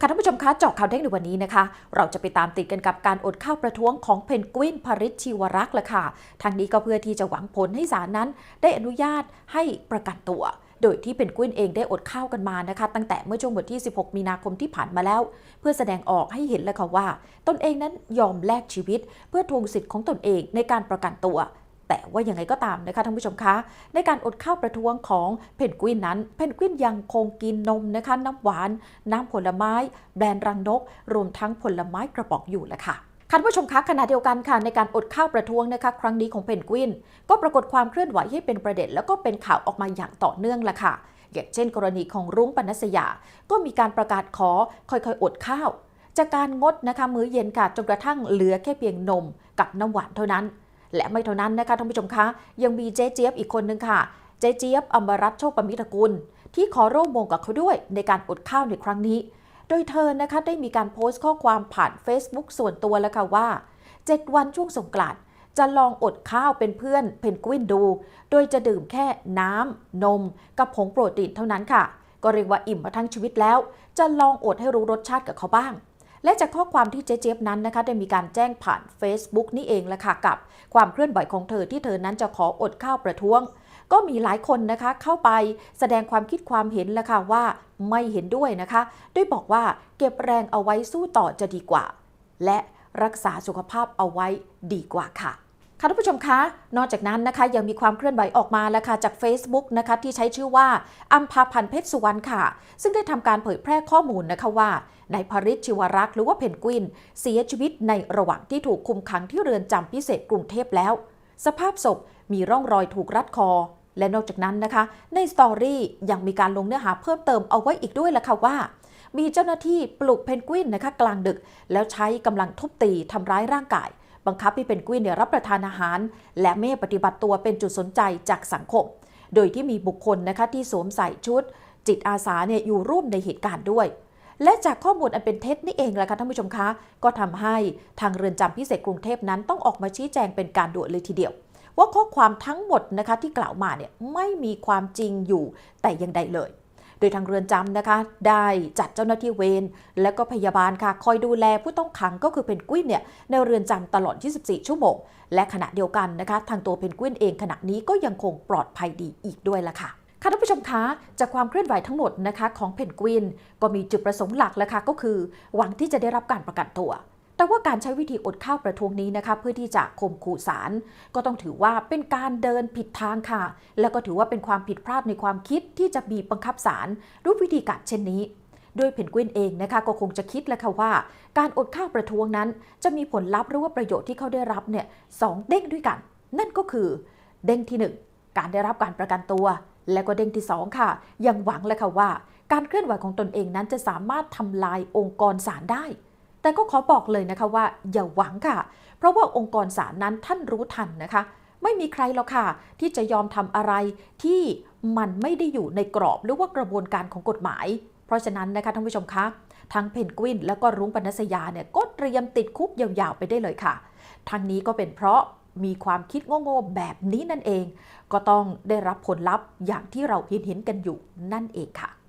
การท่านผู้ชมคะเจาะข่าวเด้งในวันนี้นะคะ เราจะไปตามติดกันกับการอดข้าวประท้วงของเพนกวินพริชชีวรักษ์ละค่ะทางนี้ก็เพื่อที่จะหวังผลให้ศาลนั้น ได้อนุญาตให้ประกันตัว โดยที่เพนกวินเองได้อดข้าวกันมานะคะ ตั้งแต่เมื่อช่วงวันที่ 16 มีนาคมที่ผ่านมาแล้ว เพื่อแสดงออกให้เห็นเลยค่ะว่า ตนเองนั้นยอมแลกชีวิต เพื่อทวงสิทธิ์ของตนเองในการประกันตัว แต่ว่ายังไงก็ตามนะคะท่านผู้ชมคะในการอดข้าวประท้วงของเพนกวินนั้น เพนกวินยังคงกินนมนะคะน้ำหวาน น้ำผลไม้ แบรนด์รังนก รวมทั้งผลไม้กระป๋องอยู่แหละค่ะท่านผู้ชมคะขณะเดียวกันค่ะในการอดข้าวประท้วงนะคะครั้งนี้ของเพนกวิน ก็ปรากฏความเคลื่อนไหวให้เป็นประเด็น แล้วก็เป็นข่าวออกมาอย่างต่อเนื่องละค่ะ อย่างเช่น กรณีของรุ้งปนัสยา ก็มีการประกาศขอค่อยๆ อดข้าว จากการงดนะคะมื้อเย็นค่ะจนกระทั่งเหลือแค่เพียงนมกับน้ำหวานเท่านั้น และไม่เท่านั้นนะคะท่านผู้ชมคะ ยังมีเจ๊เจี๊ยบอีกคนนึงค่ะ เจ๊เจี๊ยบอมรัตโชคปมิตรกุล ที่ขอร่วมวงกับเขาด้วยในการอดข้าวในครั้งนี้ โดยเธอนะคะได้มีการโพสต์ข้อความผ่าน Facebook ส่วนตัวแล้วค่ะว่า 7 วันช่วงสงกรานต์จะลองอดข้าวเป็นเพื่อนเพนกวินดู โดยจะดื่มแค่น้ำ นม กับผงโปรตีนเท่านั้นค่ะ ก็เรียกว่าอิ่มมาทั้งชีวิตแล้ว จะลองอดให้รู้รสชาติกับเขาบ้าง และจากข้อความที่เจ๊เจี๊ยบนั้นนะคะได้มีการแจ้งผ่าน Facebook นี่เองและค่ะกับ ความเคลื่อนไหวของเธอที่เธอนั้นจะขออดข้าวประท้วง ก็มีหลายคนนะคะเข้าไปแสดงความคิดความเห็นแล้วค่ะว่าไม่เห็นด้วยนะคะด้วยบอกว่าเก็บแรงเอาไว้สู้ต่อจะดีกว่า และรักษาสุขภาพเอาไว้ดีกว่าค่ะ ค่ะท่านผู้ชมคะ นอกจากนั้นนะคะยังมีความเคลื่อนไหวออกมาแล้วค่ะจาก Facebook นะคะที่ใช้ชื่อว่าอัมพาพันธ์เพชรสุวรรณค่ะ ซึ่งได้ทำการเผยแพร่ข้อมูลนะคะว่านายพริชชิวรักษ์หรือว่าเพนกวิน เสียชีวิตในระหว่างที่ถูกคุมขังที่เรือนจำพิเศษกรุงเทพแล้ว สภาพศพมีร่องรอยถูกรัดคอ และนอกจากนั้นนะคะ ในสตอรี่ยังมีการลงเนื้อหาเพิ่มเติมเอาไว้อีกด้วยละค่ะว่ามีเจ้าหน้าที่ปลุกเพนกวินนะคะกลางดึก แล้วใช้กำลังทุบตีทำร้ายร่างกาย บังคับให้เพนกวินเนี่ยรับประทานอาหาร และไม่ปฏิบัติตัวเป็นจุดสนใจจากสังคม โดยที่มีบุคคลนะคะที่สวมใส่ชุด จิตอาสาเนี่ยอยู่ร่วมในเหตุการณ์ด้วย และจากข้อมูลอันเป็นเท็จนี่เองแหละค่ะท่านผู้ชมคะ ก็ทำให้ทางเรือนจำพิเศษกรุงเทพนั้นต้องออกมาชี้แจงเป็นการด่วนเลยทีเดียวว่าข้อความทั้งหมดนะคะที่กล่าวมาเนี่ยไม่มีความจริงอยู่แต่อย่างใดเลย โดยทางเรือนจำนะคะ ได้จัดเจ้าหน้าที่เวรและก็พยาบาลค่ะ คอยดูแลผู้ต้องขังก็คือเพนกวินเนี่ยในเรือนจำตลอด 24 ชั่วโมง และขณะเดียวกันนะคะ ทางตัวเพนกวินเองขณะนี้ก็ยังคงปลอดภัยดีอีกด้วยละค่ะค่ะท่านผู้ชมคะจากความเคลื่อนไหวทั้งหมดนะคะของเพนกวิน ก็มีจุดประสงค์หลักแล้วค่ะก็คือ หวังที่จะได้รับการประกันตัว แต่ว่าการใช้วิธีอดข้าวประท้วงนี้นะคะเพื่อที่จะข่มขู่ศาลก็ต้องถือว่าเป็นการเดินผิดทางค่ะ แล้วก็ถือว่าเป็นความผิดพลาดในความคิดที่จะบีบบังคับศาลด้วยวิธีการเช่นนี้โดยเพนกวินเองนะคะก็คงจะคิดแล้วค่ะว่า การอดข้าวประท้วงนั้น จะมีผลลัพธ์หรือว่าประโยชน์ที่เขาได้รับเนี่ยสองเด้งด้วยกัน นั่นก็คือเด้งที่หนึ่งการได้รับการประกันตัว และก็เด้งที่สองค่ะ ยังหวังเลยค่ะว่า การเคลื่อนไหวของตนเองนั้นจะสามารถทำลายองค์กรศาลได้ แต่ก็ขอบอกเลยนะคะว่าอย่าหวังค่ะ เพราะว่าองค์กรศาลนั้นท่านรู้ทันนะคะ ไม่มีใครหรอกค่ะ ที่จะยอมทำอะไรที่มันไม่ได้อยู่ในกรอบหรือว่ากระบวนการของกฎหมาย เพราะฉะนั้นนะคะท่านผู้ชมคะทั้งเพนกวินแล้วก็รุ้งปนัสยาเนี่ยก็เตรียมติดคุกยาวๆไปได้เลยค่ะ ทั้งนี้ก็เป็นเพราะมีความคิดโง่ๆแบบนี้นั่นเอง ก็ต้องได้รับผลลัพธ์อย่างที่เราเห็นเห็นๆกันอยู่นั่นเองค่ะ